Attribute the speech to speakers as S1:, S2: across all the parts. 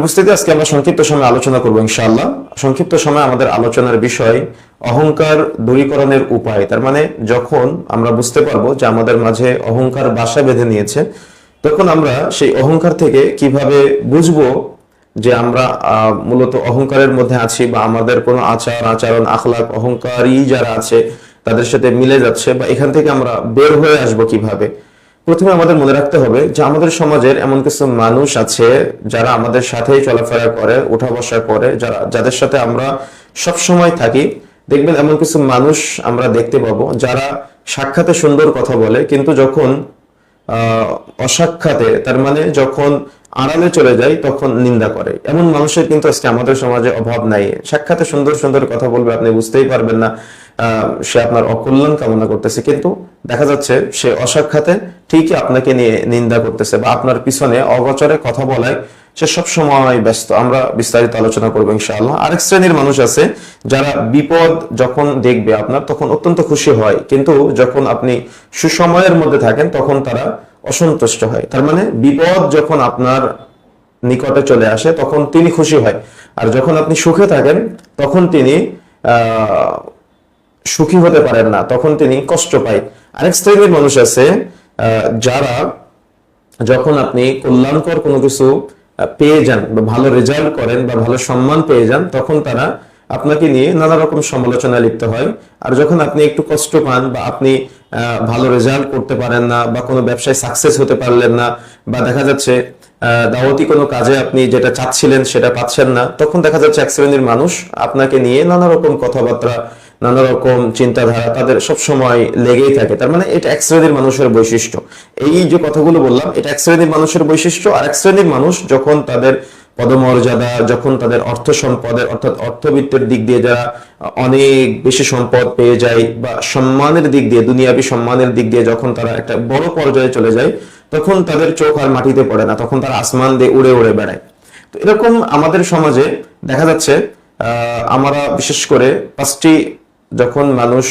S1: উপস্থিতি আজকে আমরা সংক্ষিপ্ত সময় আলোচনা করব ইনশাআল্লাহ। সংক্ষিপ্ত সময় আমাদের আলোচনার বিষয় অহংকার দূরীকরণের উপায়। তার মানে যখন আমরা বুঝতে পারব যে আমাদের মাঝে অহংকার বাসা বেঁধে নিয়েছে, তখন আমরা সেই অহংকার থেকে কীভাবে বুঝব যে আমরা মূলত অহংকারের মধ্যে আছি বা আমাদের কোনো আচার, আচরণ আখলাক অহংকারী যারা আছে, তাদের সাথে মিলে যাচ্ছে বা এখান থেকে আমরা বের হয়ে আসব কীভাবে? প্রথমে আমাদের মনে রাখতে হবে যে আমাদের সমাজের এমন কিছু মানুষ আছে যারা আমাদের সাথেই চলাফেরা করে উঠা বসা করে, যারা, যাদের সাথে আমরা সব সময় থাকি। দেখবেন এমন কিছু মানুষ আমরা দেখতে পাবো যারা সাক্ষাতে সুন্দর কথা বলে, কিন্তু যখন অসাক্ষাতে, তার মানে যখন আড়ালে চলে যায়, তখন নিন্দা করে। এমন মানুষের কিন্তু আজকে আমাদের সমাজে অভাব নাই। সাক্ষাতে সুন্দর সুন্দর কথা বলবে আপনি বুঝতেই পারবেন না। সে আপনার অকল্যাণ কামনা করতেছে, কিন্তু দেখা যাচ্ছে সে অসাক্ষাতে ঠিকই আপনাকে নিয়ে নিন্দা করতেছে বা আপনার পিছনে অগচরে কথা বলায় সে সব সময় ব্যস্ত। আমরা বিস্তারিত আলোচনা করব ইনশাআল্লাহ। আরেক শ্রেণির মানুষ আছে, যারা বিপদ যখন দেখবে আপনার, তখন অত্যন্ত খুশি হয়। কিন্তু যখন আপনি সুসময়ের মধ্যে থাকেন, তখন তারা অসন্তুষ্ট হয়। তার মানে বিপদ যখন আপনার নিকটে চলে আসে, তখন তিনি খুশি হয়। আর যখন আপনি সুখে থাকেন, তখন তিনি সুখী হতে পারেন না, তখন তিনি কষ্ট পায়। আরেক শ্রেণির মানুষ আছে যারা যখন আপনি কল্যাণকর কোনো কিছু পেয়ে যান বা ভালো রেজাল্ট করেন বা ভালো সম্মান পেয়ে যান, তখন তারা আপনাকে নিয়ে নানা রকম সমালোচনা লিপ্ত হয়। আর যখন আপনি একটু কষ্ট পান বা আপনি ভালো রেজাল্ট করতে পারেন না বা কোনো ব্যবসায় সাকসেস হতে পারলেন না বা দেখা যাচ্ছে দাওয়াতি কোনো কাজে আপনি যেটা চাচ্ছিলেন সেটা পাচ্ছেন না, তখন দেখা যাচ্ছে এক শ্রেণির মানুষ আপনাকে নিয়ে নানা রকম কথাবার্তা নানা রকম চিন্তাধারা তাদের সব সময় লেগেই থাকে। তার মানে এটা এক শ্রেণির মানুষের বৈশিষ্ট্য। এই যে কথাগুলো বললাম, এটা এক শ্রেণির মানুষের বৈশিষ্ট্য। আর এক শ্রেণির মানুষ যখন তাদের পদমর্যাদা, যখন তাদের অর্থ সম্পদের, অর্থাৎ অর্থবিত্তের দিক দিয়ে যারা অনেক বেশি সম্পদ পেয়ে যায় বা সম্মানের দিক দিয়ে, দুনিয়াবি সম্মানের দিক দিয়ে যখন তারা একটা বড় পর্যায়ে চলে যায়, তখন তাদের চোখ আর মাটিতে পড়ে না। তখন তারা আসমান দিয়ে উড়ে উড়ে বেড়ায়। তো এরকম আমাদের সমাজে দেখা যাচ্ছে আমরা বিশেষ করে পাঁচটি যখন মানুষ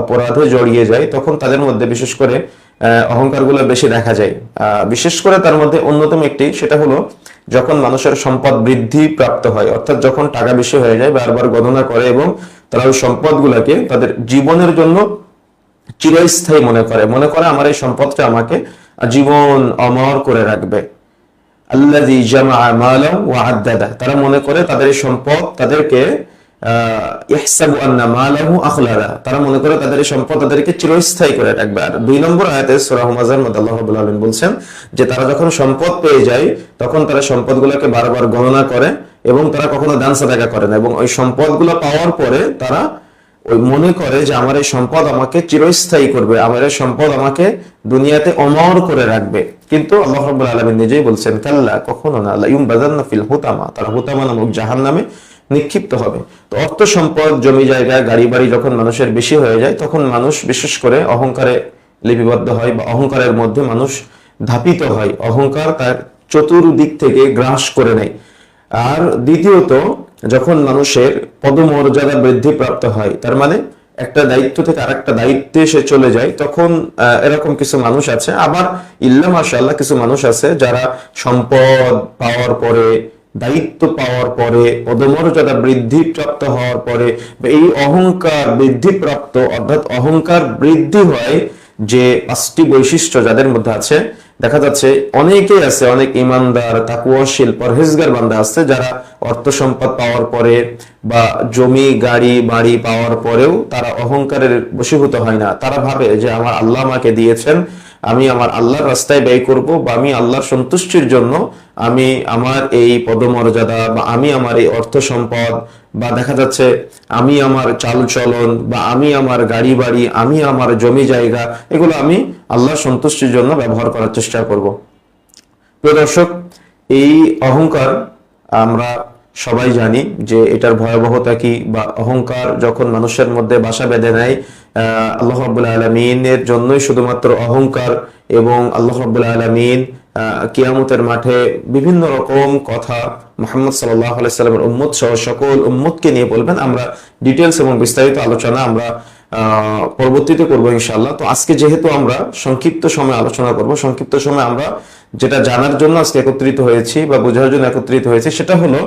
S1: অপরাধে জড়িয়ে যায়, তখন তাদের মধ্যে বিশেষ করে অহংকারগুলো বেশি দেখা যায়। বিশেষ করে তার মধ্যে অন্যতম একটি, সেটা হলো যখন মানুষের সম্পদ বৃদ্ধি প্রাপ্ত হয়, অর্থাৎ যখন টাকা বেশি হয়ে যায়, বারবার গণনা করে এবং তারা ওই সম্পদগুলোকে তাদের জীবনের জন্য চিরস্থায়ী মনে করে। মনে করে আমার এই সম্পদটা আমাকে জীবন অমর করে রাখবে। আল্লাহ তারা মনে করে তাদের এই সম্পদ তাদেরকে ইহসাবু আন্না মালাহু আখলাদা। তারা মনে করে তাদের সম্পদ তাদেরকে চিরস্থায়ী করে রাখবে। আর দুই নম্বর আয়াতে মধ্যে আল্লাহ বলছেন যে তারা যখন সম্পদ পেয়ে যায় তখন তারা সম্পদগুলোকে বারবার গণনা করে এবং তারা কখনো দান সাদাকা করে না। এবং ওই সম্পদগুলো পাওয়ার পরে তারা ওই মনে করে যে আমার এই সম্পদ আমাকে চিরস্থায়ী করবে আমার এই সম্পদ আমাকে দুনিয়াতে অমর করে রাখবে। কিন্তু আল্লাহ রাব্বুল আলামিন নিজেই বলছেন কাল্লা কখনো না। লা ইউমবাযান্না ফিল হুতামা। তারা হুতামা নামক জাহান্নামে নিক্ষিপ্ত হবে। তো অর্থ সম্পদ, জমি জায়গা, গাড়ি বাড়ি যখন মানুষের বেশি হয়ে যায়, তখন মানুষ বিশেষ করে অহংকারে লিপিবদ্ধ হয় বা অহংকারের মধ্যে মানুষ ধাপিত হয়। অহংকার তার চতুর্দিক থেকে গ্রাস করে নেয়। আর দ্বিতীয়ত, যখন মানুষের পদমর্যাদা বৃদ্ধি প্রাপ্ত হয়, তার মানে একটা দায়িত্ব থেকে আরেকটা দায়িত্বে সে চলে যায়, তখন এরকম কিছু মানুষ আছে। আবার ইল্লা মাশাআল্লাহ কিছু মানুষ আছে যারা সম্পদ পাওয়ার পরে দায়িত্ব পাওয়ার পরে, পদমর্যাদা বৃদ্ধি প্রাপ্ত হওয়ার পরে এই অহংকার বৃদ্ধি প্রাপ্ত অর্থাৎ অহংকার বৃদ্ধি হয় যে পাঁচটি বৈশিষ্ট্য যাদের মধ্যে আছে, দেখা যাচ্ছে অনেকেই আছে, অনেক ইমানদার, তাকুয়াশীল, পরহেজগার বান্দা আছে, যারা অর্থ সম্পদ পাওয়ার পরে বা জমি, গাড়ি, বাড়ি পাওয়ার পরেও তারা অহংকারের বশীভূত হয় না। তারা ভাবে যে আমার আল্লাহ আমাকে দিয়েছেন আমি আমার আল্লাহর রাস্তায় ব্যয় করব বা আমি আল্লাহর সন্তুষ্টির জন্য আমি আমার এই পদমর্যাদা বা আমি আমার এই অর্থ সম্পদ বা দেখা যাচ্ছে আমি আমার চাল চলন বা আমি আমার গাড়ি বাড়ি, আমি আমার জমি জায়গা, এগুলো আমি আল্লাহর সন্তুষ্টির জন্য ব্যবহার করার চেষ্টা করব। প্রিয় দর্শক, এই অহংকার আমরা সবাই জানি যে এটার ভয়াবহতা কি বা অহংকার যখন মানুষের মধ্যে বাসা বেঁধে নেয় আল্লাহ রাবুল আলমিনের জন্যই শুধুমাত্র অহংকার এবং আল্লাহ রাবুল আলমিন কিয়ামতের মাঠে বিভিন্ন রকম কথা মোহাম্মদ সাল্লাহ আলাইসাল্লামের উম্মত সহ সকল উম্মতকে নিয়ে বলবেন। আমরা ডিটেলস এবং বিস্তারিত আলোচনা আমরা পরবর্তীতে করব ইনশাল্লাহ তো আজকে যেহেতু আমরা সংক্ষিপ্ত সময় আলোচনা করব, সংক্ষিপ্ত সময় আমরা যেটা জানার জন্য আজকে একত্রিত হয়েছি বা বোঝার জন্য একত্রিত হয়েছি, সেটা হলো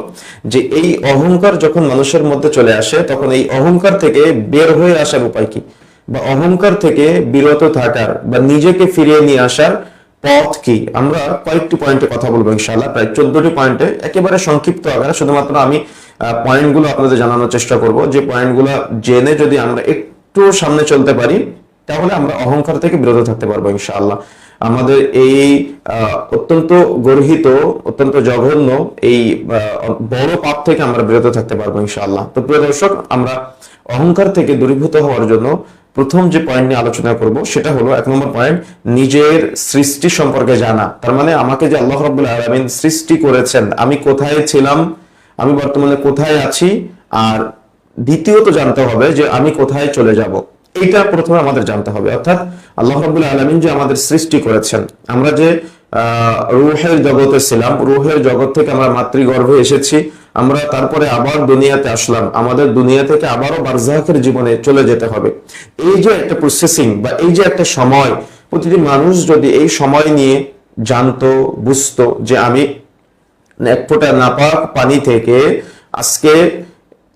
S1: যে এই অহংকার যখন মানুষের মধ্যে চলে আসে, তখন এই অহংকার থেকে বের হয়ে আসার উপায় কি? বা অহংকার থেকে বিরত থাকার বা নিজেকে ফিরিয়ে নিয়ে আসার পথ কি? আমরা কয়েকটি পয়েন্টে কথা বলব ইনশাল্লাহ প্রায় চোদ্দটি পয়েন্টে একেবারে সংক্ষিপ্ত আকারে, শুধুমাত্র আমি পয়েন্টগুলো আপনাদের জানানোর চেষ্টা করব। যে পয়েন্টগুলো জেনে যদি আমরা একটু সামনে চলতে পারি, তাহলে আমরা অহংকার থেকে বিরত থাকতে পারব ইনশাআল্লাহ। আমাদের এই অত্যন্ত গর্হিত, অত্যন্ত জঘন্য এই বড় পাপ থেকে আমরা বিরত থাকতে পারব ইনশাআল্লাহ। তো প্রিয় দর্শক, আমরা অহংকার থেকে দূরীভূত হওয়ার জন্য প্রথম যে পয়েন্ট নিয়ে আলোচনা করব, সেটা হলো এক নম্বর পয়েন্ট নিজের সৃষ্টি সম্পর্কে জানা। তার মানে আমাকে যে আল্লাহ রাব্বুল আলামিন সৃষ্টি করেছেন, আমি কোথায় ছিলাম, আমি বর্তমানে কোথায় আছি, আর দ্বিতীয়ত জানতে হবে যে আমি কোথায় চলে যাব। এইটা প্রথমে আমাদের জানতে হবে। অর্থাৎ আল্লাহ রাব্বুল আলামিন যে আমাদের সৃষ্টি করেছেন, আমরা যে রুহের জগতে ছিলাম, রুহের জগৎ থেকে আমরা মাতৃগর্ভে এসেছি, আমরা তারপরে আবার দুনিয়াতে আসলাম, আমাদের দুনিয়া থেকে আবারও বারজাহের জীবনে চলে যেতে হবে। এই যে একটা প্রসেসিং বা এই যে একটা সময়, প্রতিটি মানুষ যদি এই সময় নিয়ে জানতো, বুঝতো যে আমি এক ফোঁটা নাপাক পানি থেকে আজকে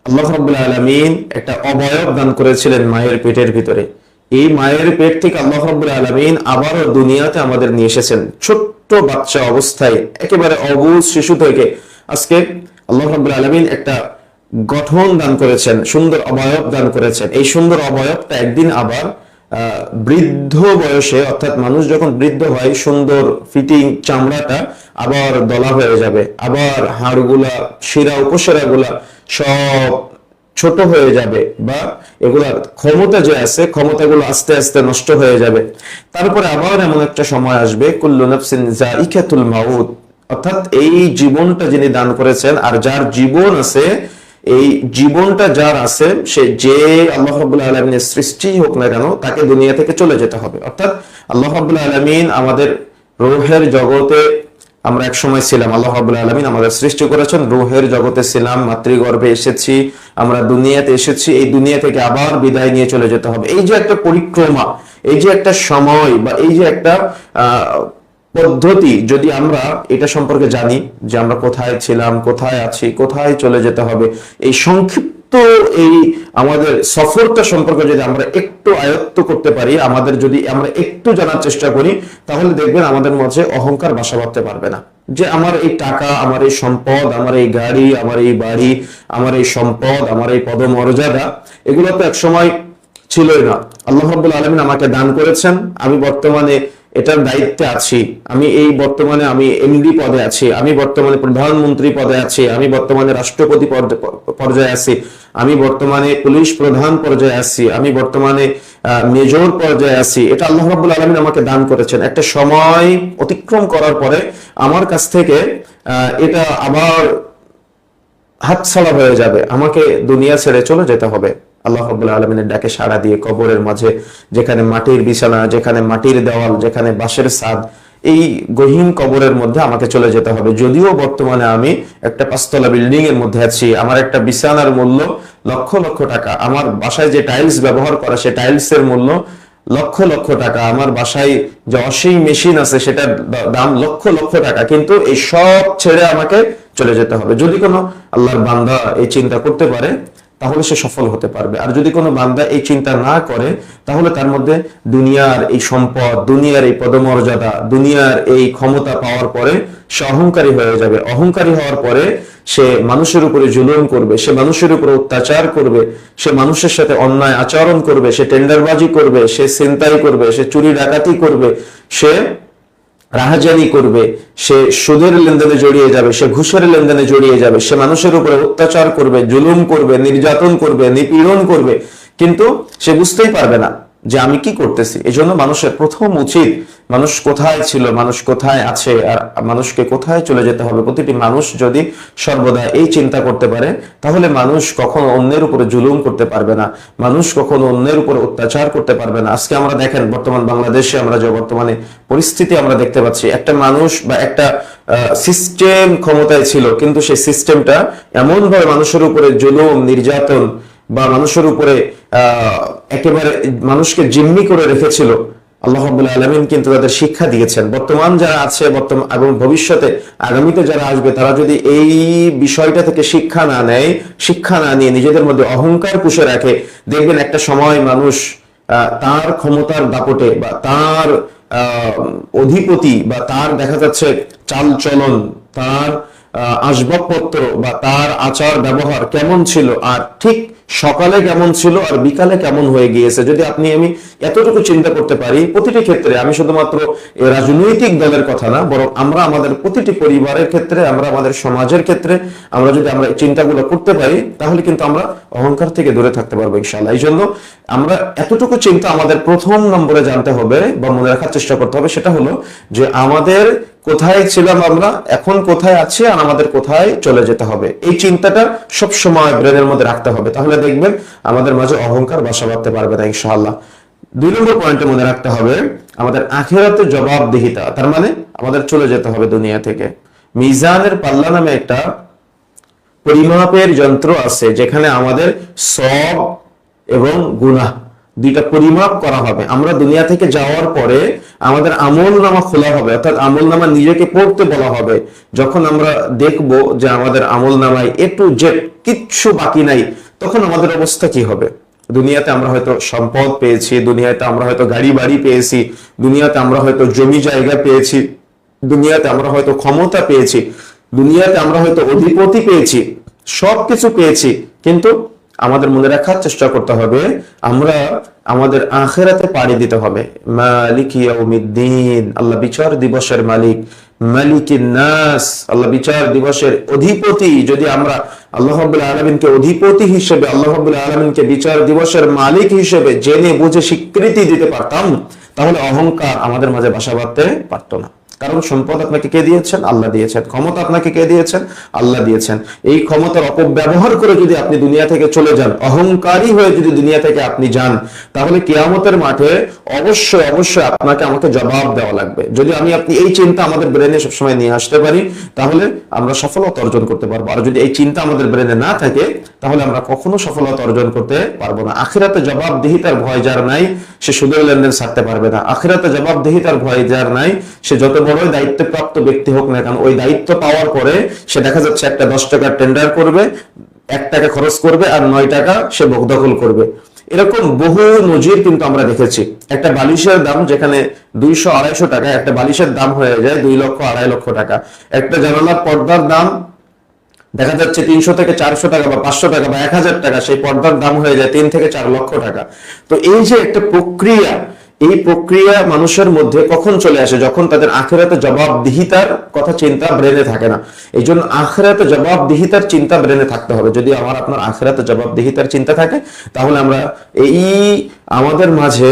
S1: আল্লাহ রাব্বুল আলামিন একটা অবয়ব দান করেছিলেন মায়ের পেটের ভিতরে। এই মায়ের পেট থেকে আল্লাহ রাব্বুল আলামিন আবারও দুনিয়াতে আমাদের নিয়ে এসেছেন। ছোট্ট বাচ্চা অবস্থায়, একেবারে অবুজ শিশু থেকে আজকে আল্লাহ রাব্বুল আলামিন একটা গঠন দান করেছেন, সুন্দর অবয়ব দান করেছেন। এই সুন্দর অবয়বটা একদিন আবার বৃদ্ধ বয়সে, অর্থাৎ মানুষ যখন বৃদ্ধ হয়, সুন্দর ফিটিং চামড়াটা আবার দলা হয়ে যাবে। আবার হাড়গুলা, শিরা উপশিরাগুলা সব ছোট হয়ে যাবে বা এগুলার ক্ষমতা যে আছে, ক্ষমতাগুলো আস্তে আস্তে নষ্ট হয়ে যাবে। তারপরে আবার এমন একটা সময় আসবে, কুল্লু নাফসিন জাইকাতুল মাউত। অর্থাৎ এই জীবনটা যিনি দান করেছেন, আর যার জীবন আছে, এই জীবনটা যার আছে, সে যে আল্লাহ রাব্বুল আলামিনের সৃষ্টি হোক না কেন, তাকে দুনিয়া থেকে চলে যেতে হবে। অর্থাৎ আল্লাহ রাব্বুল আলামিন আমাদের রোহের জগতে আমরা এক সময় ছিলাম, আল্লাহ রাব্বুল আলামিন আমাদের সৃষ্টি করেছেন, রোহের জগতে ছিলাম, মাতৃগর্ভে এসেছি, আমরা দুনিয়াতে এসেছি, এই দুনিয়া থেকে আবার বিদায় নিয়ে চলে যেতে হবে। এই যে একটা পরিক্রমা, এই যে একটা সময় বা এই যে একটা পদ্ধতি, যদি আমরা এটা সম্পর্কে জানি যে আমরা কোথায় ছিলাম, কোথায় আছি, কোথায় চলে যেতে হবে, এই সংক্ষিপ্ত এই আমাদের সফরটা সম্পর্কে যদি আমরা একটু আয়ত্ত করতে পারি, আমাদের যদি আমরা একটু জানার চেষ্টা করি, তাহলে দেখবেন আমাদের মধ্যে অহংকার বাসা বাঁধতে পারবে না। যে আমার এই টাকা, আমার এই সম্পদ, আমার এই গাড়ি, আমার এই বাড়ি, আমার এই সম্পদ, আমার এই পদমর্যাদা, এগুলো তো একসময় ছিলই না। আল্লাহ রাব্বুল আলামিন আমাকে দান করেছেন। আমি বর্তমানে এটার দায়িত্বে আছি। আমি এই বর্তমানে আমি এমডি পদে আছি, আমি বর্তমানে প্রধানমন্ত্রী পদে আছি, আমি বর্তমানে রাষ্ট্রপতি পর্যায়ে- আছি, আমি বর্তমানে পুলিশ প্রধান পর্যায়ে আছি, আমি বর্তমানে মেজর পর্যায়ে আছি। এটা আল্লাহ রাব্বুল আলামিন আমাকে দান করেছেন। একটা সময় অতিক্রম করার পরে আমার কাছ থেকে এটা আবার হাতছাড়া হয়ে যাবে। আমাকে দুনিয়া ছেড়ে চলে যেতে হবে। আল্লাহ রাব্বুল আলমিনের ডাকে সাড়া দিয়ে কবরের মাঝে, যেখানে মাটির বিছানা, যেখানে মাটির দেওয়াল, যেখানে বাঁশের ছাদ, এই গহীন কবরের মধ্যে আমাকে চলে যেতে হবে। যদিও বর্তমানে আমি একটা পাঁচতলা বিল্ডিং এর মধ্যে আছি, আমার একটা বিছানার মূল্য লক্ষ লক্ষ টাকা। আমার বাসায় যে টাইলস ব্যবহার করা, সে টাইলস এর মূল্য লক্ষ লক্ষ টাকা। আমার বাসায় যে অসীম মেশিন আছে, সেটার দাম লক্ষ লক্ষ টাকা। কিন্তু এই সব ছেড়ে আমাকে চলে যেতে হবে। যদি কোনো আল্লাহর বান্দা এই চিন্তা করতে পারে তাহলে সে সফল হতে পারবে। আর যদি কোনো বান্দা এই চিন্তা না করে, তাহলে তার মধ্যে দুনিয়ার এই সম্পদ, দুনিয়ার এই পদমর্যাদা, দুনিয়ার এই ক্ষমতা পাওয়ার পরে সে অহংকারী হয়ে যাবে। অহংকারী হওয়ার পরে সে মানুষের উপরে জুলুম করবে, সে মানুষের উপরে অত্যাচার করবে, সে মানুষের সাথে অন্যায় আচরণ করবে, সে টেন্ডারবাজি করবে, সে ছিনতাই করবে, সে চুরি ডাকাতি করবে, সে রাহাজানি করবে, সে সুদের লেনদেনে জড়িয়ে যাবে, সে ঘুষের লেনদেনে জড়িয়ে যাবে, সে মানুষের উপরে অত্যাচার করবে, জুলুম করবে, নির্যাতন করবে, নিপীড়ন করবে, কিন্তু সে বুঝতেই পারবে না। যে আমি কি করতেছি? এই জন্য মানুষের প্রথম উচিত মানুষ কোথায় ছিল, মানুষ কোথায় আছে, আর মানুষকে কোথায় চলে যেতে হবে? প্রতিটি মানুষ যদি সর্বদা এই চিন্তা করতে পারে, তাহলে মানুষ কখনো অন্যের উপরে জুলুম করতে পারবে না। মানুষ কখনো অন্যের উপরে অত্যাচার করতে পারবে না। আজকে আমরা দেখেন, বর্তমান বাংলাদেশে আমরা যে বর্তমানে পরিস্থিতি আমরা দেখতে পাচ্ছি, একটা মানুষ বা একটা সিস্টেম ক্ষমতায় ছিল, কিন্তু সেই সিস্টেমটা এমন ভাবে মানুষের উপরে জুলুম, নির্যাতন বা মানুষের উপরে একেবারে মানুষকে জিম্মি করে রেখেছিল আল্লাহ রাব্বুল আলামিন কিন্তু তাদের শিক্ষা দিয়েছেন। বর্তমান যারা আছে বর্তমান এবং ভবিষ্যতে আগামীতে যারা আসবে তারা যদি এই বিষয়টা থেকে শিক্ষা না নেয় শিক্ষা না নিয়ে নিজেদের মধ্যে অহংকার পুষে রাখে দেখবেন একটা সময় মানুষ তার ক্ষমতার দাপটে বা তার অধিপতি বা তার দেখা যাচ্ছে চাল চলন তার আহ, আসবাবপত্র বা তার আচার ব্যবহার কেমন ছিল আর ঠিক সকালে কেমন ছিল আর বিকালে কেমন হয়ে গিয়েছে, যদি আপনি আমি এতটুকু চিন্তা করতে পারি, প্রতিটি ক্ষেত্রে আমি শুধুমাত্র রাজনৈতিক দলের কথা না, বরং আমরা আমাদের প্রতিটি পরিবারের ক্ষেত্রে, আমরা আমাদের সমাজের ক্ষেত্রে, আমরা যদি আমরা এই চিন্তাগুলো করতে পারি, তাহলে কিন্তু আমরা অহংকার থেকে দূরে থাকতে পারব ইনশাআল্লাহ। এই জন্য আমরা এতটুকু চিন্তা আমাদের প্রথম নম্বরে জানতে হবে বা মনে রাখার চেষ্টা করতে হবে, সেটা হলো যে আমাদের কোথায় ছিলাম আমরা এখন কোথায় আছি আর আমাদের কোথায় চলে যেতে হবে। এই চিন্তাটা সব সময় ব্রেনের মধ্যে রাখতে হবে। তাহলে দেখবেন আমাদের মাঝে অহংকার বাসা বাঁধতে পারবে না, ইনশাআল্লাহ। দুই নম্বর পয়েন্টে মনে রাখতে হবে, আমাদের আখেরাতে জবাবদিহিতা, তার মানে আমাদের চলে যেতে হবে দুনিয়া থেকে। মিজানের পাল্লা নামে একটা পরিমাপের যন্ত্র আছে, যেখানে আমাদের সব এবং গুনাহ দুইটা পরিমাপ করা হবে। আমরা দুনিয়া থেকে যাওয়ার পরে আমাদের আমল নামা খোলা হবে, অর্থাৎ আমল নামা নিজেকে পড়তে বলা হবে। যখন আমরা দেখব যে আমাদের আমল নামায় এ টু জেড কিচ্ছু বাকি নাই, তখন আমাদের অবস্থা কি হবে? দুনিয়াতে আমরা হয়তো সম্পদ পেয়েছি, দুনিয়াতে আমরা হয়তো গাড়ি বাড়ি পেয়েছি, দুনিয়াতে আমরা হয়তো জমি জায়গা পেয়েছি, দুনিয়াতে আমরা হয়তো ক্ষমতা পেয়েছি, দুনিয়াতে আমরা হয়তো অধিপতি পেয়েছি, সবকিছু পেয়েছি, কিন্তু আমাদের মনে রাখার চেষ্টা করতে হবে। আমরা আমাদের আখেরাতে পাড়ি দিতে হবে। মালিক আল্লাহ বিচার দিবসের মালিক। নাস, আল্লাহ বিচার দিবসের অধিপতি। যদি আমরা আল্লাহ রাব্বুল আলামিনকে অধিপতি হিসেবে, আল্লাহ রাব্বুল আলামিনকে বিচার দিবসের মালিক হিসেবে জেনে বুঝে স্বীকৃতি দিতে পারতাম, তাহলে অহংকার আমাদের মাঝে বাসা বাঁধতে পারতো না। কারণ সম্পদ আপনাকে কে দিয়েছেন? আল্লাহ দিয়েছেন। ক্ষমতা আপনাকে কে দিয়েছেন? আল্লাহ দিয়েছেন। এই ক্ষমতার অপব্যবহার করে যদি আপনি দুনিয়া থেকে চলে যান, অহংকারী হয়ে যদি দুনিয়া থেকে আপনি যান, তাহলে কিয়ামতের মাঠে অবশ্যই অবশ্যই আপনাকে আমাকে জবাব দেওয়া লাগবে। যদি আমি আপনি এই চিন্তা আমাদের ব্রেনে সবসময় নিয়ে আসতে পারি, তাহলে আমরা সফলতা অর্জন করতে পারব। আর যদি এই চিন্তা আমাদের ব্রেনে না থাকে, তাহলে আমরা কখনো সফলতা অর্জন করতে পারব না। আখিরাতে জবাবদিহিতার ভয় যার নাই, সে সুদের লেনদেন ছাড়তে পারবে না। আখিরাতে জবাবদিহিতার ভয় যার নাই, সে যত বড়ই দায়িত্বপ্রাপ্ত ব্যক্তি হোক না কেন, ওই দায়িত্ব পাওয়ার পরে সে দেখা যাচ্ছে একটা দশ টাকার টেন্ডার করবে, এক টাকা খরচ করবে আর নয় টাকা সে দখল করবে। এরকম বহু নজির কিন্তু আমরা দেখেছি। একটা বালিশের দাম যেখানে দুইশো আড়াইশো টাকা, একটা বালিশের দাম হয়ে যায় দুই লক্ষ আড়াই লক্ষ টাকা। একটা জানালার পর্দার দাম দেখা যাচ্ছে তিনশো থেকে চারশো টাকা বা পাঁচশো টাকা বা এক হাজার টাকা, সেই পর্দার দাম হয়ে যায় তিন থেকে চার লক্ষ টাকা। তো এই যে একটা প্রক্রিয়া এই প্রক্রিয়া মানুষের মধ্যে কখন চলে আসে? যখন তাদের আখেরাতে জবাবদিহিতার কথা চিন্তা ব্রেনে থাকে না। এই জন্য আখেরাতে জবাবদিহিতার চিন্তা ব্রেনে থাকতে হবে। যদি আমার আপনার আখেরাতে জবাবদিহিতার চিন্তা থাকে, তাহলে আমরা এই আমাদের মাঝে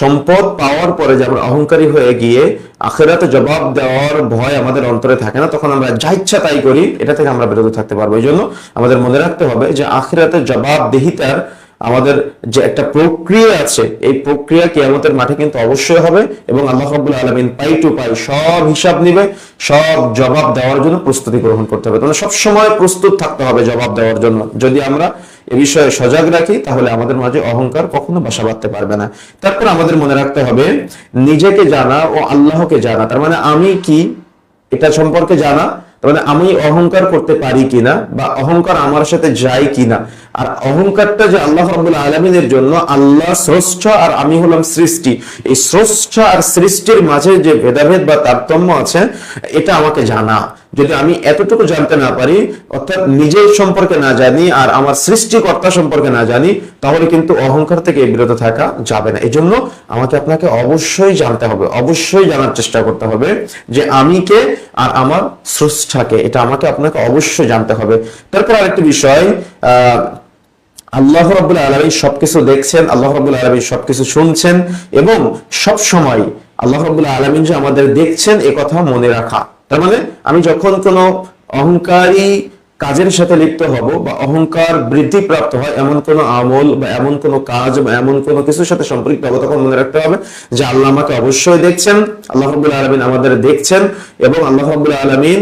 S1: সম্পদ পাওয়ার পরে যে আমরা অহংকারী হয়ে গিয়ে আখেরাতে জবাব দেওয়ার ভয় আমাদের অন্তরে থাকে না, তখন আমরা যা ইচ্ছা তাই করি, এটা থেকে আমরা বিরত থাকতে পারব। এই জন্য আমাদের মনে রাখতে হবে যে আখেরাতে জবাবদিহিতার আমাদের যে একটা প্রক্রিয়া আছে, এই প্রক্রিয়া কিয়ামতের মাঠে কিন্তু অবশ্যই হবে এবং আল্লাহ রাব্বুল আলামিন পাই টু পাই সব হিসাব নিবে, সব জবাব দেওয়ার জন্য প্রস্তুতি গ্রহণ করতে হবে। তাহলে সব সময় প্রস্তুত থাকতে হবে জবাব দেওয়ার জন্য। যদি আমরা এ বিষয়ে সজাগ রাখি, তাহলে আমাদের মাঝে অহংকার কখনো বাসা বাঁধতে পারবে না। তারপর আমাদের মনে রাখতে হবে, নিজেকে জানা ও আল্লাহকে জানা, তার মানে আমি কি, এটা সম্পর্কে জানা, তার মানে আমি অহংকার করতে পারি কিনা বা অহংকার আমার সাথে যায় কিনা আর অহংকারটা যে আল্লাহ রাব্বুল আলমিনের জন্য, আল্লাহ স্রষ্টা আর আমি হলাম সৃষ্টি। এই স্রষ্টা আর সৃষ্টির মাঝে যে ভেদাভেদ বা তারতম্য আছে, এটা আমাকে জানা। যদি আমি এতটুকু জানতে না পারি, অর্থাৎ নিজের সম্পর্কে না জানি আর আমার সৃষ্টিকর্তা সম্পর্কে না জানি, তাহলে কিন্তু অহংকার থেকে বিরত থাকা যাবে না। এই জন্য আমাকে আপনাকে অবশ্যই জানতে হবে, অবশ্যই জানার চেষ্টা করতে হবে যে আমি কে আর আমার স্রষ্টাকে এটা আমাকে আপনাকে অবশ্যই জানতে হবে। তারপর আরেকটি বিষয়, আহ আল্লাহ রাব্বুল আলামিন সবকিছু দেখছেন, আল্লাহ রাব্বুল আলামিন সবকিছু শুনছেন এবং সব সময় আল্লাহ রাব্বুল আলামিন যে আমাদের দেখছেন, এ কথা মনে রাখা। তার মানে আমি যখন কোনো অহংকারী কাজের সাথে লিপ্ত হব বা অহংকার বৃদ্ধি প্রাপ্ত হয়, এমন কোনো আমল বা এমন কোনো কাজ বা এমন কোনো কিছুর সাথে সম্পৃক্ত হব, তখন মনে রাখতে হবে যে আল্লাহ আমাকে অবশ্যই দেখছেন, আল্লাহ রাব্বুল আলামিন আমাদের দেখছেন এবং আল্লাহ রাব্বুল আলামিন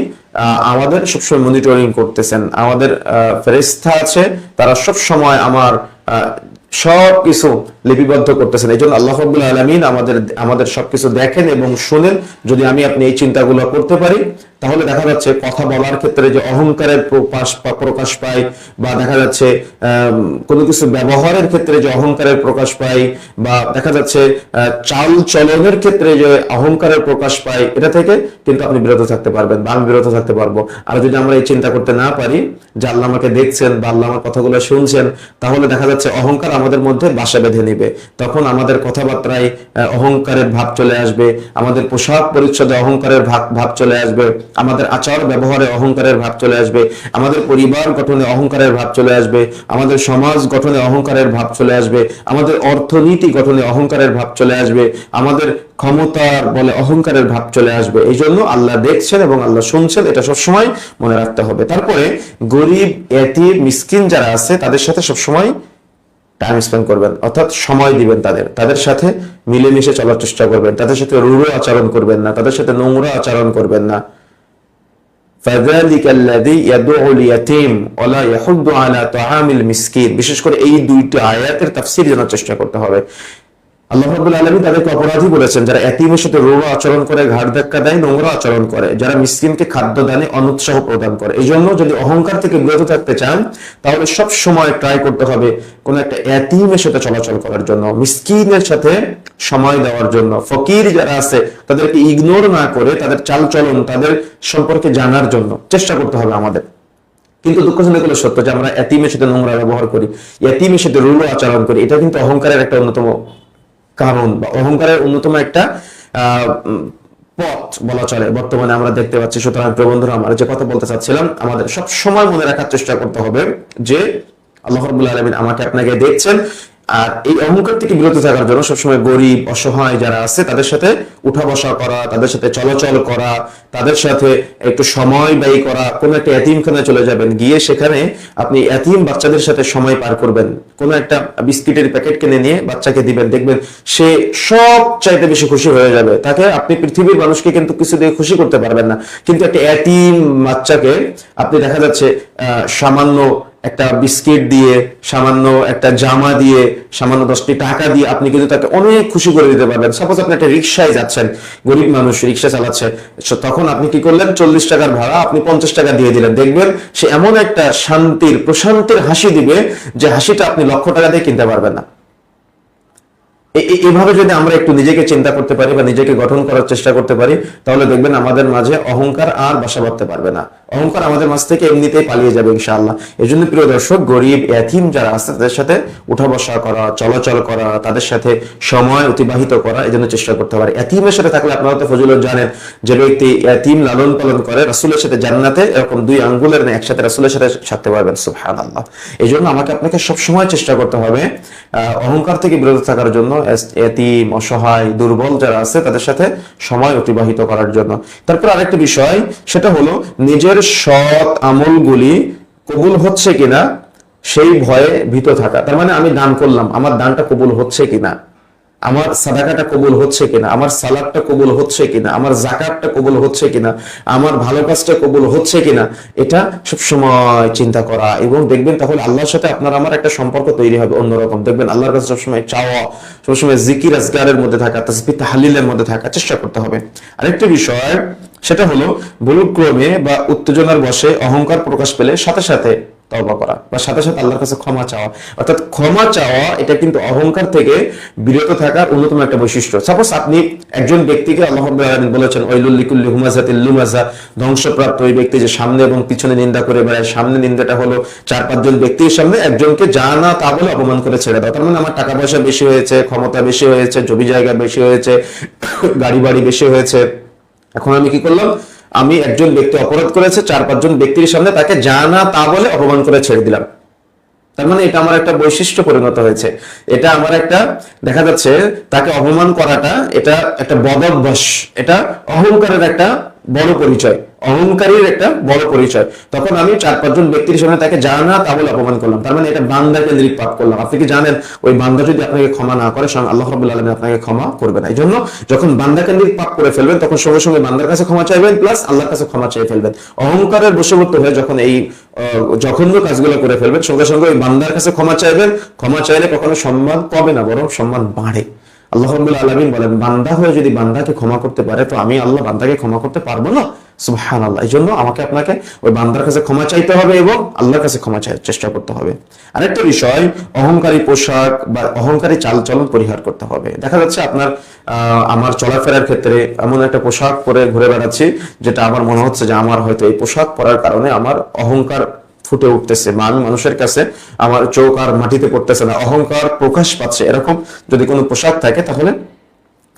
S1: আমাদের সবসময় মনিটরিং করতেছেন। আমাদের ফেরেস্তা আছে তারা সব সময় আমার সব কিছু লিপিবদ্ধ করতেছেন। এই জন্য আল্লাহ রাব্বুল আলামিন আমাদের আমাদের সবকিছু দেখেন এবং শুনেন। যদি আমি আপনি এই চিন্তাগুলো করতে পারি, তাহলে দেখা যাচ্ছে কথা বলার ক্ষেত্রে যে অহংকারের প্রকাশ প্রকাশ পায় বা দেখা যাচ্ছে কোনো কিছু ব্যবহারের ক্ষেত্রে যে অহংকারের প্রকাশ পায় বা দেখা যাচ্ছে চাল চলনের ক্ষেত্রে যে অহংকারের প্রকাশ পায় এটা থেকে কিন্তু আপনি বিরত থাকতে পারবেন বা আমি বিরত থাকতে পারব। আর যদি আমরা এই চিন্তা করতে না পারি যে আল্লাহ আমাকে দেখছেন বা আল্লাহ আমার কথাগুলো শুনছেন, তাহলে দেখা যাচ্ছে অহংকার আমাদের মধ্যে বাসা বেঁধে নিবে। তখন আমাদের কথাবার্তায় অহংকারের ভাব চলে আসবে, আমাদের পোশাক পরিচ্ছদে অহংকারের ভাব ভাব চলে আসবে, আমাদের আচার ব্যবহারে অহংকারের ভাব চলে আসবে, আমাদের পরিবার গঠনে অহংকারের ভাব চলে আসবে, আমাদের সমাজ গঠনে অহংকারের ভাব চলে আসবে, আমাদের অর্থনীতি গঠনে অহংকারের ভাব চলে আসবে, আমাদের ক্ষমতার বলে অহংকারের ভাব চলে আসবে। এই জন্য আল্লাহ দেখছেন এবং আল্লাহ শুনছেন, এটা সবসময় মনে রাখতে হবে। তারপরে গরিব, এতিম, মিসকিন যারা আছে, তাদের সাথে সবসময় টাইম হ্যাঁ। স্পেন্ড করবেন অর্থাৎ সময় দিবেন তাদের। তাদের সাথে মিলেমিশে চলার চেষ্টা করবেন তাদের সাথে রুড়ো আচরণ করবেন না তাদের সাথে নোংরা আচরণ করবেন না। বিশেষ করে এই দুইটি আয়াতের তাফসির জানার চেষ্টা করতে হবে। আলামিন তাদেরকে অপরাধী বলেছেন, যারা এতিমের সাথে আচরণ করে ঘাড় ধাক্কা দেয়, নোংরা আচরণ করে, যারা মিসকিনকে খাদ্য দানে অনুৎসাহ প্রদান করে। এই জন্য যদি অহংকার থেকে বিরত থাকতে চান, তাহলে সব সময় ট্রাই করতে হবে কোন একটা এতিমের সাথে চলাচল করার জন্য, মিসকিনের সাথে সময় দেওয়ার জন্য। ফকির যারা আছে, তাদেরকে ইগনোর না করে তাদের চালচলন, তাদের সম্পর্কে জানার জন্য চেষ্টা করতে হবে আমাদের। কিন্তু দুঃখজনক হলো সত্য যে আমরা এতিমের সাথে নোংরা ব্যবহার করি, এতিমের সাথে রুলো আচরণ করি, এটা কিন্তু অহংকারের একটা অন্যতম কারণ বা অহংকারের অন্যতম একটা পথ বলা চলে। বর্তমানে আমরা দেখতে পাচ্ছি, সুতরাং প্রিয় বন্ধুরা আমরা যে কথা বলতে চাচ্ছিলাম, আমাদের সব সময় মনে রাখার চেষ্টা করতে হবে যে, আল্লাহ রাব্বুল আলামিন আমাকে আপনাকে দেখছেন আর এই অহংকার থেকে বিরত থাকার জন্য সবসময় গরিব অসহায় যারা আছে তাদের সাথে উঠা বসা করা তাদের সাথে চলাচল করা তাদের সাথে একটু সময় ব্যয় করা কোন একটা এতিমখানায় চলে যাবেন গিয়ে সেখানে আপনি এতিম বাচ্চাদের সাথে সময় পার করবেন। কোন একটা বিস্কিটের প্যাকেট কিনে নিয়ে বাচ্চাকে দিবেন দেখবেন সে সব চাইতে বেশি খুশি হয়ে যাবে। তাকে আপনি পৃথিবীর মানুষকে কিন্তু কিছু দিয়ে খুশি করতে পারবেন না। কিন্তু একটা এতিম বাচ্চাকে আপনি দেখা যাচ্ছে আহ, সামান্য একটা বিস্কিট দিয়ে, সামান্য একটা জামা দিয়ে, সামান্য দশটি টাকা দিয়ে আপনি কিন্তু তাকে অনেক খুশি করে দিতে পারবেন। সাপোজ আপনি একটা রিক্সায় যাচ্ছেন, গরিব মানুষ রিক্সা চালাচ্ছে তখন আপনি কি করলেন? চল্লিশ টাকার ভাড়া আপনি পঞ্চাশ টাকা দিয়ে দিলেন। দেখবেন সে এমন একটা শান্তির, প্রশান্তির হাসি দিবে যে হাসিটা আপনি লক্ষ টাকা দিয়ে কিনতে পারবেন না। এভাবে যদি আমরা একটু নিজেকে চিন্তা করতে পারি বা নিজেকে গঠন করার চেষ্টা করতে পারি, তাহলে দেখবেন আমাদের মাঝে অহংকার আর বাসা বাঁধতে পারবে না। অহংকার আমাদের মাঝ থেকে এমনিতেই পালিয়ে যাবে, ইনশাআল্লাহ। এই জন্য প্রিয় দর্শক, গরিব এতিম যারা আছে, তাদের সাথে উঠা বসা করা, চলাচল করা, তাদের সাথে সময় অতিবাহিত করা এই জন্য চেষ্টা করতে পারে এতিমের সাথে থাকলে আপনারা তো ফজলত জানেন যে ব্যক্তি এতিম লালন পালন করে, রাসুলের সাথে জান্নাতে এরকম দুই আঙ্গুলের না একসাথে রাসুলের সাথে থাকতে পারবেন সুবহান আল্লাহ এই জন্য আমাকে আপনাকে সবসময় চেষ্টা করতে হবে অহংকার থেকে বিরত থাকার জন্য এতিম অসহায়, দুর্বল যারা আছে, তাদের সাথে সময় অতিবাহিত করার জন্য। তারপর আরেকটা বিষয়, সেটা হলো নিজের সৎ আমলগুলি কবুল হচ্ছে কিনা, সেই ভয়ে ভীত থাকা। তার মানে আমি দান করলাম, আমার দানটা কবুল হচ্ছে কিনা। আমার সাদাকাটা কবুল হচ্ছে কিনা? আমার সালাদটা কবুল হচ্ছে কিনা? আমার জাকাতটা কবুল হচ্ছে কিনা? আমার ভালো কাজটা কবুল হচ্ছে কিনা? এটা সবসময় চিন্তা করা এবং দেখবেন তাহলে আল্লাহর সাথে আপনার আমার একটা সম্পর্ক তৈরি হবে অন্যরকম। দেখবেন আল্লাহর কাছে সবসময় চাওয়া, সবসময় জিকির আজগারের মধ্যে থাকা তাসবি তাহলিলের মধ্যে থাকা চেষ্টা করতে হবে। আরেকটি বিষয়, সেটা হলো ভুলক্রমে বা উত্তেজনার বসে অহংকার প্রকাশ পেলে সাথে সাথে তওবা করা। বা সাথে সাথে আল্লাহর কাছে ক্ষমা চাওয়া। অর্থাৎ ক্ষমা চাওয়া, এটা কিন্তু অহংকার থেকে বিরত থাকার অন্যতম একটা বৈশিষ্ট্য। সাপোজ আপনি একজন ব্যক্তিকে আল্লাহ বলেছেন, ওয়াইলুল হুমাজাতিল লুমাজা। ধ্বংসপ্রাপ্ত ওই ব্যক্তি যে সামনে এবং পিছনে নিন্দা করে বেড়ায়, সামনে নিন্দাটা হলো চার পাঁচজন ব্যক্তির সামনে একজনকে যা না তা বলে অপমান করে ছেড়ে দাও। তার মানে আমার টাকা পয়সা বেশি হয়েছে, ক্ষমতা বেশি হয়েছে, জমি জায়গা বেশি হয়েছে, গাড়ি বাড়ি বেশি হয়েছে। এখন আমি কি করলাম? আমি একজন ব্যক্তি অপরাধ করেছে, চার, পাঁচজন ব্যক্তির সামনে তাকে যা না তা বলে অপমান করে ছেড়ে দিলাম। তার মানে এটা আমার একটা বৈশিষ্ট্য পরিণত হয়েছে। এটা আমার একটা, দেখা যাচ্ছে তাকে অপমান করাটা, এটা একটা বদ এটা অহংকারের একটা বড় পরিচয়। অহংকারীর একটা বড় পরিচয়। তখন আমি চার পাঁচজন ব্যক্তির সামনে তাকে জানা না তা বলে অপমান করলাম। তার মানে এটা বান্দা কেন্দ্রিক পাপ করলাম। আপনি কি জানেন, ওই বান্দা যদি আপনাকে ক্ষমা না করে আল্লাহ রাব্বুল আলামিন আপনাকে ক্ষমা করবে না। এই জন্য যখন বান্দা কেন্দ্রিক পাপ করে ফেলবেন, তখন সঙ্গে সঙ্গে বান্দার কাছে ক্ষমা চাইবেন, প্লাস আল্লাহর কাছে ক্ষমা চেয়ে ফেলবেন। অহংকারের বশবর্তী হয়ে যখন এই জঘন্য কাজগুলো করে ফেলবেন, সঙ্গে সঙ্গে ওই বান্দার কাছে ক্ষমা চাইবেন। ক্ষমা চাইলে কখনো সম্মান পাবে না, বরং সম্মান বাড়ে। আল্লাহ রাব্বুল আলামিন বলেন, বান্দা হয়ে যদি বান্দাকে ক্ষমা করতে পারে, তো আমি আল্লাহ বান্দাকে ক্ষমা করতে পারব না। সুবহানাল্লাহ। এই জন্য আমাকে আপনাকে ওই বান্দার কাছে ক্ষমা চাইতে হবে এবং আল্লাহর কাছে ক্ষমা চেষ্টা করতে হবে। আরেকটা বিষয়, অহংকারী পোশাক বা অহংকারী চালচলন পরিহার করতে হবে। দেখা যাচ্ছে আপনার আমার চলাফেরার ক্ষেত্রে এমন একটা পোশাক পরে ঘুরে বেড়াচ্ছি, যেটা আমার মনে হচ্ছে যে আমার হয়তো এই পোশাক পরার কারণে আমার অহংকার ফুটে উঠতেছে বা আমি মানুষের কাছে আমার চোখ আর মাটিতে পড়তেছে না। অহংকার প্রকাশ পাচ্ছে। এরকম যদি কোনো পোশাক থাকে তাহলে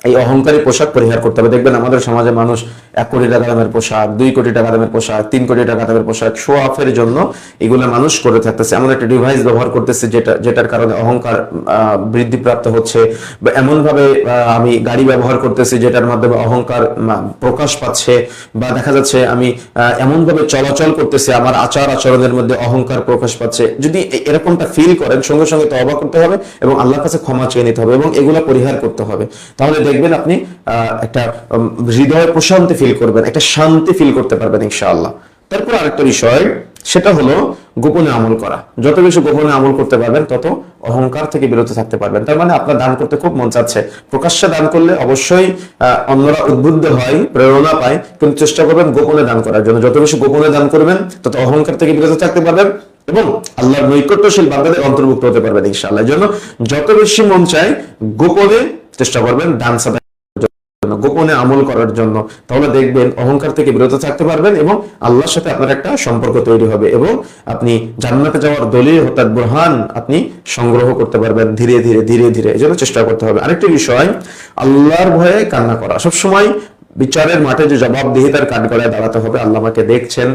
S1: এই অহংকারী পোশাক পরিহার করতে হবে। দেখবেন আমাদের সমাজে মানুষ এক কোটি টাকা দামের পোশাক, দুই কোটি টাকা দামের পোশাক, তিন কোটি টাকা দামের পোশাক শো অফের জন্য এগুলো মানুষ করে থাকতেছে। এমন একটা ডিভাইস ব্যবহার করতেছে যেটা, যেটার কারণে অহংকার বৃদ্ধিপ্রাপ্ত হচ্ছে। বা এমন ভাবে আমি গাড়ি ব্যবহার করতেছি যেটার মাধ্যমে অহংকার প্রকাশ পাচ্ছে বা দেখা যাচ্ছে আমি এমন ভাবে চলাচল করতেছি, আমার আচার আচরণের মধ্যে অহংকার প্রকাশ পাচ্ছে। যদি এরকমটা ফিল করেন, সঙ্গে সঙ্গে তওবা করতে হবে এবং আল্লাহর কাছে ক্ষমা চেয়ে নিতে হবে এবং এগুলো পরিহার করতে হবে। তাহলে দেখবেন আপনি একটা হৃদয়ে প্রশান্তি ফিল করবেন, একটা শান্তি ফিল করতে পারবেন ইনশাআল্লাহ। তারপর আরেকটা বিষয়, সেটা হলো গোপনে আমল করা। যত বেশি গোপনে আমল করতে পারবেন, তত অহংকার থেকে বিরত থাকতে পারবেন। তার মানে আপনার দান করতে খুব মন চাচ্ছে। প্রকাশ্যে দান করলে অবশ্যই অন্যরা উদ্বুদ্ধ হয়, প্রেরণা পায়, কিন্তু চেষ্টা করবেন গোপনে দান করার জন্য। যত বেশি গোপনে দান করবেন, তত অহংকার থেকে বিরত থাকতে পারবেন এবং আল্লাহর নৈকট্যশীল বান্দাদের অন্তর্ভুক্ত হতে পারবেন ইনশাআল্লাহ। জন্য যত বেশি মন চায়, গোপনে চেষ্টা করবেন সাদা গোপনে আমল করার জন্য। তাহলে দেখবেন অহংকার থেকে বিরত থাকতে পারবেন এবং আল্লাহর সাথে আপনার একটা সম্পর্ক তৈরি হবে এবং আপনি জান্নাতে যাওয়ার দলিল হতাৎ বুরহান আপনি সংগ্রহ করতে পারবেন ধীরে ধীরে ধীরে ধীরে। এই জন্য চেষ্টা করতে হবে। আরেকটি বিষয়, আল্লাহর ভয়ে কান্না করা। সবসময় বিচারের মাঠে যে জবাবদিহিতার কাঠ গড়ায় দাঁড়াতে হবে, আল্লাহ আমাকে দেখছেন।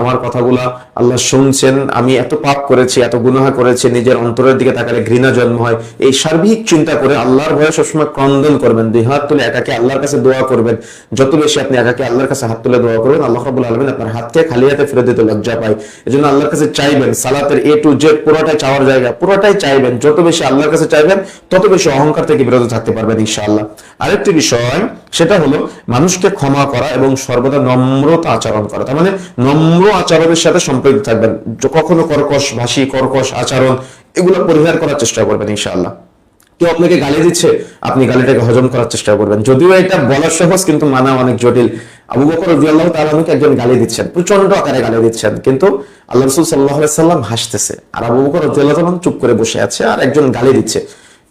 S1: আমার কথাগুলা আল্লাহ শুনছেন, আমি এত পাপ করেছি, এত গুনাহ করেছি, নিজের অন্তরের দিকে তাকালে ঘৃণা জন্ম হয়। এই সার্বিক চিন্তা করে আল্লাহর ভয়ে সবসময় ক্রন্দন করবেন, দুই হাত তুলে একাকে আল্লাহর কাছে দোয়া করবেন। যত বেশি আপনি একাকে আল্লাহর কাছে হাত তুলে দোয়া করবেন, আল্লাহ রাব্বুল আলামিন আপনার হাতকে খালি হাতে ফেরত দিতে লজ্জা পায়। এজন্য আল্লাহর কাছে চাইবেন, সালাতের এ টু জেড পুরোটাই চাওয়ার জায়গা, পুরোটাই চাইবেন। যত বেশি আল্লাহর কাছে চাইবেন, তত বেশি অহংকার থেকে বিরত থাকতে পারবেন, ইনশাআল্লাহ। আরেকটি বিষয়, সেটা হলো, মানুষকে ক্ষমা করা এবং সর্বদা নম্রতা আচরণ করা। তার মানে নম্র আচরণের সাথে সম্পৃক্ত থাকবেন। কখনো কর্কশ, ভাষী, কর্কশ আচরণ, এগুলো পরিহার করার চেষ্টা করবেন ইনশাআল্লাহ। কেউ আপনাকে গালি দিচ্ছে, আপনি গালিটাকে হজম করার চেষ্টা করবেন। যদিও এটা বলা সহজ, কিন্তু মানা অনেক জটিল। আবু বকর রাদিয়াল্লাহু তাআলাকে একজন গালি দিচ্ছেন প্রচণ্ড আকারে গালি দিচ্ছেন, কিন্তু আল্লাহ রাসূল সাল্লাল্লাহু আলাইহি সাল্লাম হাসতেছে। আর আবু বকর রাদিয়াল্লাহু তাআলা চুপ করে বসে আছে আর একজন গালি দিচ্ছে।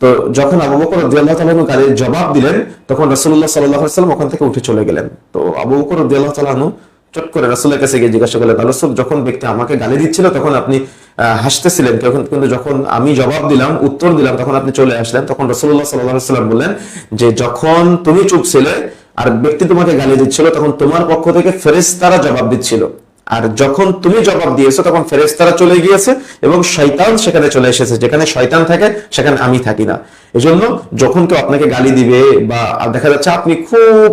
S1: তো যখন আবু বকর রাদিয়াল্লাহু তাআলা গালির জবাব দিলেন, তখন রাসূলুল্লাহ সাল্লাল্লাহু আলাইহি সাল্লাম ওখান থেকে উঠে চলে গেলেন। তো আবু বকর রাদিয়াল্লাহু তাআলা চট করে রাসূলের কাছে গিয়ে জিজ্ঞাসা করলেন রাসূল, যখন ব্যক্তি আমাকে গালি দিচ্ছিল, তখন আপনি হাসতেছিলেন। তখন কিন্তু যখন আমি জবাব দিলাম, উত্তর দিলাম, তখন আপনি চলে আসলেন। তখন সাল্লাল্লাহু সাল্লাম বললেন যে, যখন তুমি চুপ ছিলে আর ব্যক্তি তোমাকে গালি দিচ্ছিল, তখন তোমার পক্ষ থেকে ফেরেশতারা জবাব দিচ্ছিল। আর যখন তুমি জবাব দিয়েছ, তখন ফেরেশতারা চলে গিয়েছে এবং শয়তান সেখানে চলে এসেছে। যেখানে শয়তান থাকে, সেখানে আমি থাকি না। এজন্য যখন কেউ আপনাকে গালি দিবে বা দেখা যাচ্ছে আপনি খুব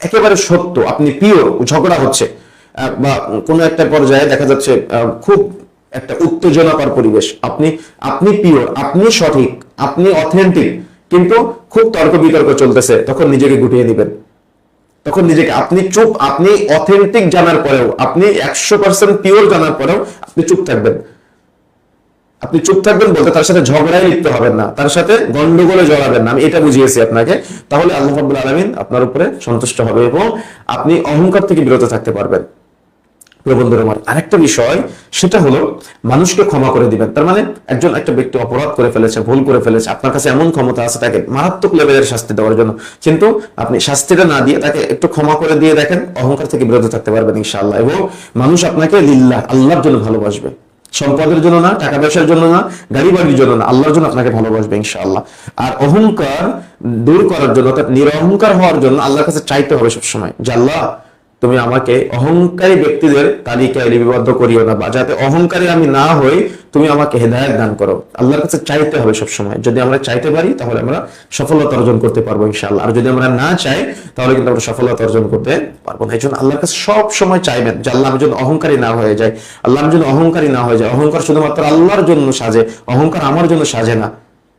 S1: একেবারে সত্য, আপনি পিওর ঝগড়া হচ্ছে। বা কোনো একটা পর্যায়ে দেখা যাচ্ছে খুব একটা উত্তেজনাকর পরিবেশ। আপনি আপনি পিওর আপনি সঠিক, আপনি অথেন্টিক কিন্তু খুব তর্ক বিতর্ক চলতেছে, তখন নিজেকে গুটিয়ে দিবেন। তখন নিজেকে, আপনি চুপ, আপনি অথেন্টিক জানার পরেও, আপনি একশো পার্সেন্ট পিওর জানার পরেও আপনি চুপ থাকবেন। আপনি চুপ থাকবেন বলতে তার সাথে ঝগড়ায় লিপ্ত হবেন না। তার সাথে গন্ডগোলে জড়াবেন না। আমি এটা বুঝিয়েছি আপনাকে। তাহলে আল্লাহ রাব্বুল আলামিন আপনার উপরে সন্তুষ্ট হবে এবং আপনি অহংকার থেকে বিরত থাকতে পারবেন। প্রিয় বন্ধুরা আমার, আরেকটা বিষয়, সেটা হলো মানুষকে ক্ষমা করে দিবেন। তার মানে একজন একটা ব্যক্তি অপরাধ করে ফেলেছে, ভুল করে ফেলেছে, আপনার কাছে এমন ক্ষমতা আছে তাকে মারাত্মক লেভেলের শাস্তি দেওয়ার জন্য। কিন্তু আপনি শাস্তিটা না দিয়ে তাকে একটু ক্ষমা করে দিয়ে দেখেন, অহংকার থেকে বিরত থাকতে পারবেন ইনশাআল্লাহ। এবং মানুষ আপনাকে লিল্লাহ, আল্লাহর জন্য ভালোবাসবে। সম্পদের জন্য না, টাকা পয়সার জন্য না, গাড়ি বাড়ির জন্য না, আল্লাহর জন্য আপনাকে ভালোবাসবে ইনশাআল্লাহ। আর অহংকার দূর করার জন্য অর্থাৎ নিরহংকার হওয়ার জন্য আল্লাহর কাছে চাইতে হবে সবসময়। যে আল্লাহ তুমি আমাকে অহংকারী ব্যক্তিদের তালিকায় লিপিবদ্ধ করিও না বা যাতে অহংকারী আমি না হই, তুমি আমাকে হেদায়ত দান করো। আল্লাহর কাছে চাইতে হবে সবসময়। যদি আমরা চাইতে পারি, তাহলে আমরা সফলতা অর্জন করতে পারব ইনশাআল্লাহ। আর যদি আমরা না চাই, তাহলে কিন্তু আমরা সফলতা অর্জন করতে পারব না। এই জন্য আল্লাহর কাছে সব সময় চাইবেন যে আল্লাহ আমি যেন অহংকারী না হয়ে যায়, আল্লাহ আমি যেন অহংকারী না হয়ে যায়। অহংকার শুধুমাত্র আল্লাহর জন্য সাজে, অহংকার আমার জন্য সাজে না।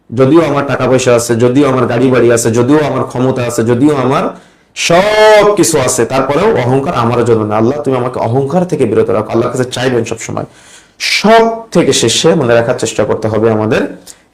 S1: যদিও আমার টাকা পয়সা আছে, যদিও আমার গাড়ি বাড়ি আছে, যদিও আমার ক্ষমতা আছে, যদিও আমার সব কিছু আছে। তারপরেও অহংকার আমার জন্য না। আল্লাহ, তুমি আমাকে অহংকার থেকে বিরত রাখো। আল্লাহর কাছে চাইবেন সবসময়। সব থেকে শেষে মনে রাখার চেষ্টা করতে হবে আমাদের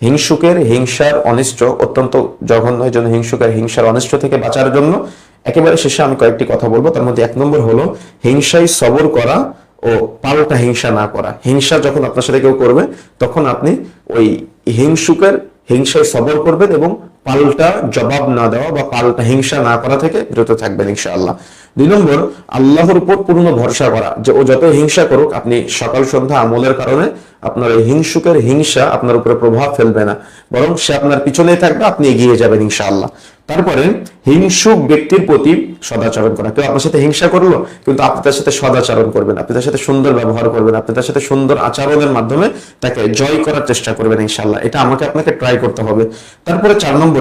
S1: হিংসুকের হিংসার অনিষ্ট, অত্যন্ত জঘন্য জন্য হিংসুকের হিংসার অনিষ্ট থেকে বাঁচার জন্য। একেবারে শেষে আমি কয়েকটি কথা বলব। তার মধ্যে এক নম্বর হলো, হিংসায় সবর করা ও পাল্টা হিংসা না করা। হিংসা যখন আপনার সাথে কেউ করবে, তখন আপনি ওই হিংসুকের হিংসায় সবর করবেন এবং পাল্টা জবাব না দেওয়া বা পাল্টা হিংসা না করা থেকে বিরত থাকবেন ইনশাআল্লাহ। দুই নম্বর, আল্লাহর উপর পূর্ণ ভরসা করা। যে ও যত হিংসা করুক, আপনি সকাল সন্ধ্যা আমলের কারণে আপনার এই হিংসুকের হিংসা আপনার উপরে প্রভাব ফেলবে না। বরং সে আপনার পিছনেই থাকবে, আপনি এগিয়ে যাবেন ইনশাআল্লাহ। তারপরে, হিংসুক ব্যক্তির প্রতি সদাচরণ করা। কেউ আপনার সাথে হিংসা করল, কিন্তু আপনি তার সাথে সদাচরণ করবেন আপনি তার সাথে সুন্দর ব্যবহার করবেন আপনি তার সাথে সুন্দর আচরণের মাধ্যমে তাকে জয় করার চেষ্টা করবেন ইনশাল্লাহ এটা আমাকে, আপনাকে ট্রাই করতে হবে। তারপরে চার নম্বরে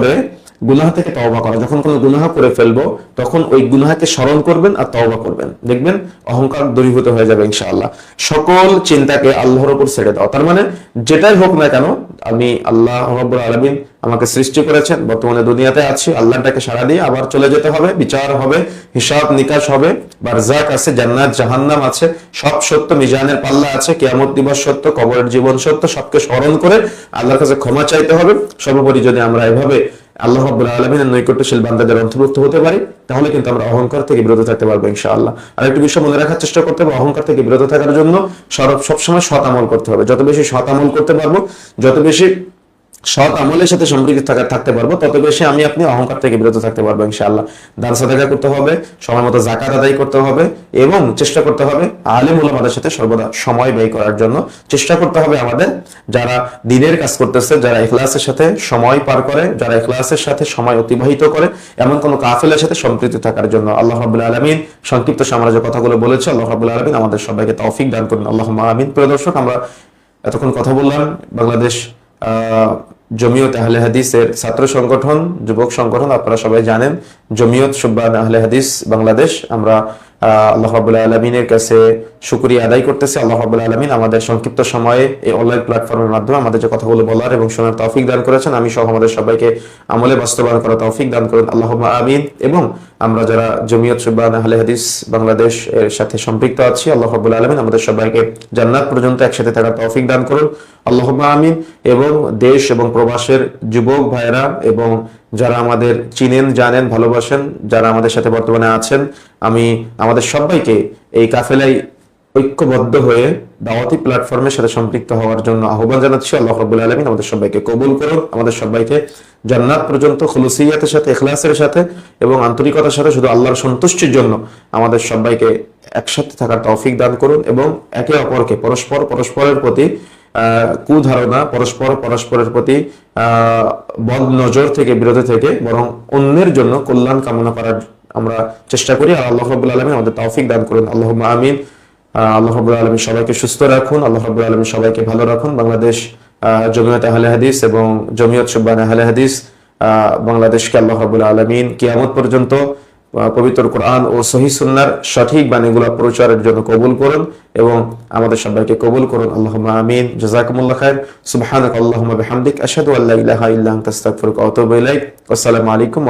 S1: গুনাহ থেকে তওবা করা। যখন কোনো গুনাহ করে ফেলব, তখন ওই গুনাহাকে স্মরণ করবেন আর তওবা করবেন। দেখবেন অহংকার দূরীভূত হয়ে যাবে ইনশাআল্লাহ। সকল চিন্তাকে আল্লাহর উপর ছেড়ে দাও। তার মানে যেটাই হোক না কেন আমি আল্লাহ রব্বুল আলমিন আমাকে সৃষ্টি করেছেন, বর্তমানে দুনিয়াতে আছি, আল্লাহটাকে সারা দিয়ে আবার চলে যেতে হবে, বিচার হবে, হিসাব নিকাশ হবে বারজাক আছে, জান্নাত, জাহান্নাম আছে, সব সত্য, মিজানের পাল্লা আছে, কেয়ামত দিবস সত্য, কবরের জীবন সত্য, সবকে স্মরণ করে আল্লাহর কাছে ক্ষমা চাইতে হবে। সর্বোপরি যদি আমরা এভাবে আল্লাহ রাব্বুল আলামিনের নৈকট্যশীল বান্দাদের অন্তর্ভুক্ত হতে পারি, তাহলে কিন্তু আমরা অহংকার থেকে বিরত থাকতে পারব ইনশাআল্লাহ। আর একটু বিষয় মনে রাখার চেষ্টা করতে হবে, অহংকার থেকে বিরত থাকার জন্য সব সবসময় সৎ আমল করতে হবে। যত বেশি সৎ আমল করতে পারব, যত বেশি সৎ আমলের সাথে সম্পৃক্ত থাকা থাকতে পারব। তত বেশি আমি আপনি অহংকার থেকে বিরত থাকতে পারব, ইনশাআল্লাহ। দান সাদাকা করতে হবে, সময় মতো জাকাত আদায় করতে হবে এবং চেষ্টা করতে হবে আলেম ওলামাদের সাথে সর্বদা সময় ব্যয় করার জন্য। চেষ্টা করতে হবে আমাদের যারা দিনের কাজ করতেছে, যারা ইখলাসের সাথে সময় পার করে, যারা ইখলাসের সাথে সময় অতিবাহিত করে, এমন কোন কাফেলার সাথে সম্পৃক্ত থাকার জন্য। আল্লাহ রাবুল আলমিন সংক্ষিপ্ত সাম্রাজ্য কথাগুলো বলেছে। আল্লাহ রাবুল আলমিন আমাদের সবাইকে তৌফিক দান করুন। আল্লাহ আমিন। প্রিয় দর্শক, আমরা এতক্ষণ কথা বললাম। বাংলাদেশ জমিয়ত আহলে হাদিসের ছাত্র সংগঠন, যুবক সংগঠন, আপনারা সবাই জানেন, জমিয়ত সুব্বান আহলে হাদিস বাংলাদেশ। আমরা আল্লাহ রাবুল্লাহ আলমিনের কাছে শুক্রিয়া আদায় করতেছি। আল্লাহ রাবুল্লাহ আলমিন আমাদের সংক্ষিপ্ত সময়ে এই অনলাইন প্ল্যাটফর্মের মাধ্যমে আমাদের যে কথাগুলো বলার এবং শোনার তৌফিক দান করেছেন, আমি সহ আমাদের সবাইকে আমলে বাস্তবায়ন করা তৌফিক দান করুন। আল্লাহ আমিন। এবং আমরা যারা জমিয়ত সুব্বান আহলে হাদিস বাংলাদেশ এর সাথে সম্পৃক্ত আছি, আল্লাহ রাবুল্লাহ আলমিন আমাদের সবাইকে জান্নাত পর্যন্ত একসাথে থাকার তৌফিক দান করুন। আল্লাহ আমিন। এবং দেশ এবং প্রবাসের যুবক ভাইরা এবং যারা আমাদের চিনেন, জানেন, ভালোবাসেন, যারা আমাদের সাথে বর্তমানে আছেন, আমি আমাদের সবাইকে এই কাফেলাই ঐক্যবদ্ধ হয়ে দাওয়াতি প্ল্যাটফর্মের সাথে সম্পৃক্ত হওয়ার জন্য আহ্বান জানাচ্ছি। আল্লাহ রব্বুল আলমিন আমাদের সবাইকে কবুল করুন, আমাদের সবাইকে জান্নাত পর্যন্ত খুলুসিয়াতের সাথে এখলাসের সাথে এবং আন্তরিকতার সাথে, শুধু আল্লাহর সন্তুষ্টির জন্য আমাদের সবাইকে একসাথে থাকার তৌফিক দান করুন এবং একে অপরকে পরস্পর, পরস্পরের প্রতি কুধারণা পরস্পর পরস্পরের প্রতি বদ নজর থেকে বিরত থেকে, বরং অন্যের জন্য কল্যাণ কামনা করার আমরা চেষ্টা করি। আর আল্লাহ রবুল আলমী আমাদের তৌফিক দান করুন। আল্লাহ আমিন। আল্লাহ রবুল আলমী সবাইকে সুস্থ রাখুন। আল্লাহ রবুল আলমী সবাইকে ভালো রাখুন। বাংলাদেশ জমিয়ত আহলে হাদিস এবং জমিয়ত সুব্বান আহলে হাদিস বাংলাদেশকে আল্লাহ রবুল আলমিন কিয়ামত পর্যন্ত পবিত্র কোরআন ও সহি সুন্নার সঠিক বাণীগুলো প্রচারের জন্য কবুল করুন এবং আমাদের সবাইকে কবুল করুন। আল্লাহ আমিন। জাজাকুমুল্লাহ খায়ের সুবহানাক আল্লাহ হামদিক আশহাদু আল্লা ইলাহা ইল্লা আনতা, আস্তাগফিরুকা ওয়া আতুবু ইলাইক। আসসালামু আলাইকুম